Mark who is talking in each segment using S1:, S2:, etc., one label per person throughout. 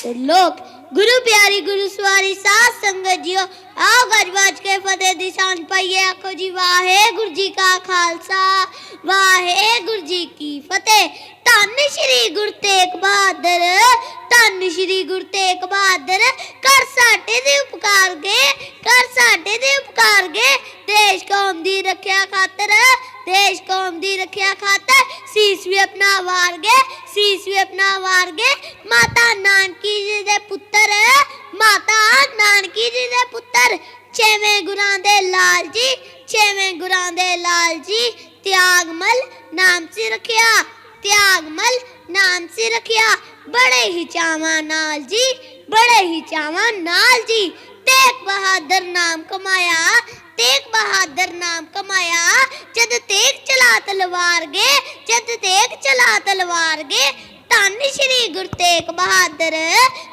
S1: ਤੇ ਲੋਕ ਗੁਰੂ ਪਿਆਰੀ ਗੁਰੂ ਸਵਾਰੀ ਸਾਧ ਸੰਗਤ ਜੀਓ, ਆਓ ਗੱਜਵਾਜ ਕੇ ਫਤਿਹ ਦੀ ਸਾਂਝ ਪਾਈਏ ਆਖੋ ਜੀ, ਵਾਹਿਗੁਰੂ ਜੀ ਕਾ ਖਾਲਸਾ, ਵਾਹਿਗੁਰੂ ਜੀ ਕੀ ਫਤਿਹ। ਧੰਨ ਸ਼੍ਰੀ ਗੁਰੂ ਤੇਗ ਬਹਾਦਰ, ਧੰਨ ਸ਼੍ਰੀ ਗੁਰੂ ਤੇਗ ਬਹਾਦਰ ਕਰ ਸਾਡੇ ਦੇ ਉਪਕਾਰ ਗਏ ਕਰ ਸਾਡੇ ਦੇ ਉਪਕਾਰ ਗਏ। ਦੇਸ਼ ਕੌਮ ਦੀ ਰੱਖਿਆ ਖਾਤਰ, ਦੇਸ਼ ਕੌਮ ਦੀ ਰੱਖਿਆ ਖਾਤਰ ਸੀਸ ਵੀ ਆਪਣਾ ਵਾਰ ਗਏ, ਸੀਸ ਵੀ ਆਪਣਾ ਵਾਰ ਗਏ। ਮਾਤਾ ਨਾਨਕੀ ਜੀ ਦੇ ਪੁੱਤਰ, ਮਾਤਾ ਨਾਨਕੀ ਜੀ ਦੇ ਪੁੱਤਰ, ਛੇਵੇਂ ਗੁਰਾਂ ਦੇ ਲਾਲ ਜੀ, ਛੇਵੇਂ ਗੁਰਾਂ ਦੇ ਲਾਲ ਜੀ, ਤਿਆਗਮਲ ਨਾਮ ਸੀ ਰੱਖਿਆ, ਤਿਆਗਮਲ ਨਾਮ ਸੀ ਰੱਖਿਆ। ਬੜੇ ਹੀ ਚਾਵਾਂ ਨਾਲ ਜੀ, ਬੜੇ ਹੀ ਚਾਵਾਂ ਨਾਲ ਜੀ ਤੇਗ ਬਹਾਦਰ ਨਾਮ ਕਮਾਇਆ, ਤੇਗ ਬਹਾਦਰ ਨਾਮ ਕਮਾਇਆ, ਜਦ ਤੇਗ ਚਲਾ ਤਲਵਾਰ ਗੇ ਜਦ ਤੇਗ ਚਲਾ ਤਲਵਾਰ ਗੇ ਧੰਨ ਸ਼੍ਰੀ ਗੁਰੂ ਤੇਗ ਬਹਾਦਰ,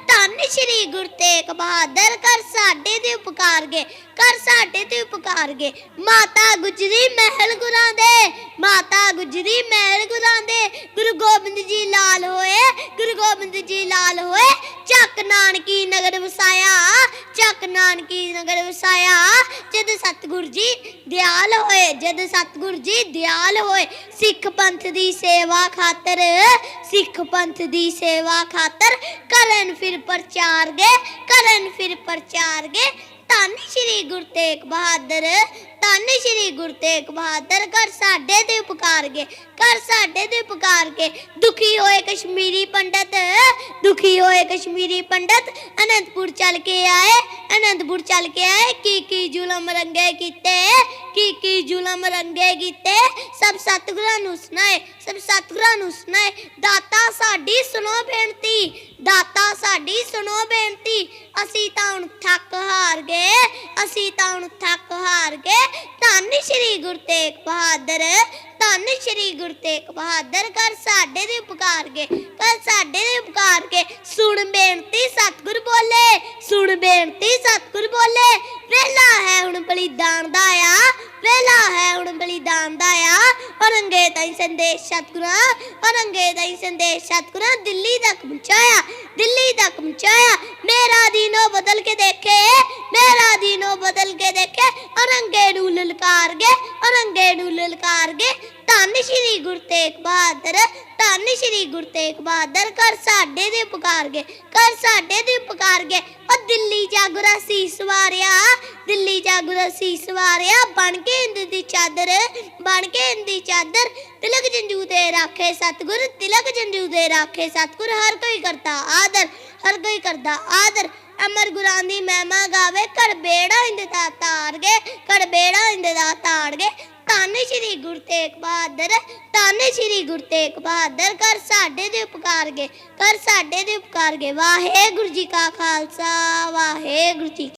S1: ਧੰਨ ਸ਼੍ਰੀ ਗੁਰੂ ਤੇਗ ਬਹਾਦਰ ਕਰ ਸਾਡੇ ਦੇ ਉਪਕਾਰ ਗੇ ਕਰ ਸਾਡੇ ਤੇ ਉਪਕਾਰ ਗੇ ਮਾਤਾ ਗੁਜਰੀ ਮਹਿਲ ਗੁਰਾਂ ਦੇ, ਮਾਤਾ ਗੁਜਰੀ ਮਹਿਲ ਗੁਰਾਂ ਦੇ, ਗੁਰੂ ਗੋਬਿੰਦ ਜੀ ਲਾਲ ਹੋਏ, ਗੁਰੂ ਗੋਬਿੰਦ ਜੀ ਲਾਲ ਹੋਏ ਚੱਕ ਨਾਨਕੀ ਨਗਰ ਵਸਾਇਆ, ਚੱਕ ਨਾਨਕੀ ਨਗਰ ਵਸਾਇਆ। ਜਦ ਸਤਿਗੁਰ ਜੀ ਦਿਆਲ ਹੋਏ, ਜਦ ਸਤਿਗੁਰ ਜੀ ਦਿਆਲ ਹੋਏ, ਸਿੱਖ ਪੰਥ ਦੀ ਸੇਵਾ ਖਾਤਰ, ਸਿੱਖ ਪੰਥ ਦੀ ਸੇਵਾ ਖਾਤਰ ਕਰਨ ਫਿਰ ਪ੍ਰਚਾਰ ਗੇ ਕਰਨ ਫਿਰ ਪ੍ਰਚਾਰ ਗੇ ਧੰਨ ਸ਼੍ਰੀ ਗੁਰੂ ਤੇਗ ਬਹਾਦਰ ਧੰਨ ਸ਼੍ਰੀ ਗੁਰੂ ਤੇਗ ਬਹਾਦਰ ਕਰ ਸਾਡੇ ਦੇ ਉਪਕਾਰ ਗੇ ਕਰ ਸਾਡੇ ਦੇ ਉਪਕਾਰ ਗੇ ਦੁਖੀ ਹੋਏ ਕਸ਼ਮੀਰੀ ਪੰਡਤ, ਦੁਖੀ ਹੋਏ ਕਸ਼ਮੀਰੀ ਪੰਡਤ, ਅਨੰਦਪੁਰ ਚੱਲ ਕੇ ਆਏ, ਅਨੰਦਪੁਰ ਚੱਲ ਕੇ ਆਏ, ਕੀ ਕੀ ਜ਼ੁਲਮ ਰੰਗੇ ਕੀਤੇ, ਕੀ ਕੀ ਜ਼ੁਲਮ ਰੰਗੇ ਕੀਤੇ, ਸਭ ਸਤਿਗੁਰਾਂ ਨੂੰ ਸੁਣਾਏ, ਸਭ ਸਤਿਗੁਰਾਂ ਨੂੰ ਸੁਣਾਏ, ਦਾਤਾ ਸਾਡੀ ਸੁਣੋ ਬੇਨਤੀ, ਦਾਤਾ ਸਾਡੀ ਸੁਣੋ ਬੇਨਤੀ, ਅਸੀਂ ਤਾਂ ਹੁਣ ਥੱਕ ਹਾਰ ਗਏ, ਅਸੀਂ ਤਾਂ ਹੁਣ ਥੱਕ ਹਾਰ ਗਏ ਧੰਨ ਸ਼੍ਰੀ ਗੁਰੂ ਤੇਗ ਬਹਾਦਰ, ਧੰਨ ਸ਼੍ਰੀ ਗੁਰੂ ਤੇਗ ਬਹਾਦਰ ਕਰ ਸਾਡੇ ਦੇ ਉਪਕਾਰ ਕੇ ਕਰ ਸਾਡੇ ਦੇ ਉਪਕਾਰ ਕੇ, ਸੁਣ ਬੇਨਤੀ ਸਤਿਗੁਰ ਬੋਲੇ, ਸੁਣ ਬੇਨਤੀ ਸਤਿਗੁਰ ਬੋਲੇ, ਵੇਲਾ ਹੈ ਹੁਣ ਬਲੀਦਾਨ ਦਾ ਆ, ਵੇਲਾ ਹੈ ਹੁਣ ਬਲੀਦਾਨ ਦਾ ਆ, ਔਰੰਗੇ ਤਾਈ ਸੰਦੇਸ਼ ਸਤਿਗੁਰਾਂ, ਔਰੰਗੇ ਤਾਈ ਸੰਦੇਸ਼ ਸਤਿਗੁਰਾਂ, ਦਿੱਲੀ ਤੱਕ ਪਹੁੰਚਾਇਆ, ਦਿੱਲੀ ਤੱਕ ਪਹੁੰਚਾਇਆ, ਮੇਰਾ ਦੀਨੋ ਬਦਲ ਕੇ ਦੇਖੇ ਮੇਰਾ ਦੀਨੋ ਬਦਲ ਕੇ ਦੇਖੇ, ਔਰੰਗੇ ਨੂੰ ਲਲਕਾਰ ਗਏ, ਔਰੰਗੇ ਨੂੰ ਲਲਕਾਰ ਗਏ। ਧੰਨ ਸ਼੍ਰੀ ਗੁਰੂ ਤੇਗ ਬਹਾਦਰ, ਧੰਨ ਸ਼੍ਰੀ ਗੁਰੂ ਤੇਗ ਬਹਾਦਰ ਕਰ ਸਾਡੇ ਦੇ ਉਪਕਾਰ ਗਏ ਕਰ ਸਾਡੇ ਦੇ ਉਪਕਾਰ ਗਏ। ਉਹ ਦਿੱਲੀ ਜਾਗਰਾ ਸੀਸ ਵਾਰਿਆ, ਦਿੱਲੀ ਜਾਗਰਾ ਸੀਸ ਵਾਰਿਆ, ਬਣ ਕੇ ਇੰਦ ਦੀ ਚਾਦਰ, ਬਣ ਕੇ ਇੰਦ ਦੀ ਚਾਦਰ। ਤਿਲਕ ਜੰਜੂ ਦੇ ਰਾਖੇ ਸਤਗੁਰ, ਤਿਲਕ ਜੰਜੂ ਦੇ ਰਾਖੇ ਸਤਗੁਰ, ਹਰ ਕੋਈ ਕਰਦਾ ਆਦਰ, ਹਰ ਕੋਈ ਕਰਦਾ ਆਦਰ। ਅਮਰ ਗੁਰਾਂ ਦੀ ਮਹਿਮਾ ਗਾਵੇ ਕਰ ਬੇੜਾ ਇੰਦ ਦਾ ਤਾਰ ਗਏ ਕਰ ਬੇੜਾ ਇੰਦ ਦਾ ਤਾੜ ਗਏ ਧੰਨ ਸ਼੍ਰੀ ਗੁਰੂ ਤੇਗ ਬਹਾਦਰ, ਧੰਨ ਸ਼੍ਰੀ ਗੁਰੂ ਤੇਗ ਬਹਾਦਰ ਕਰ ਸਾਡੇ ਦੇ ਉਪਕਾਰ ਗਏ ਕਰ ਸਾਡੇ ਦੇ ਉਪਕਾਰ ਗਏ ਵਾਹਿਗੁਰੂ ਜੀ ਕਾ ਖਾਲਸਾ, ਵਾਹਿਗੁਰੂ ਜੀ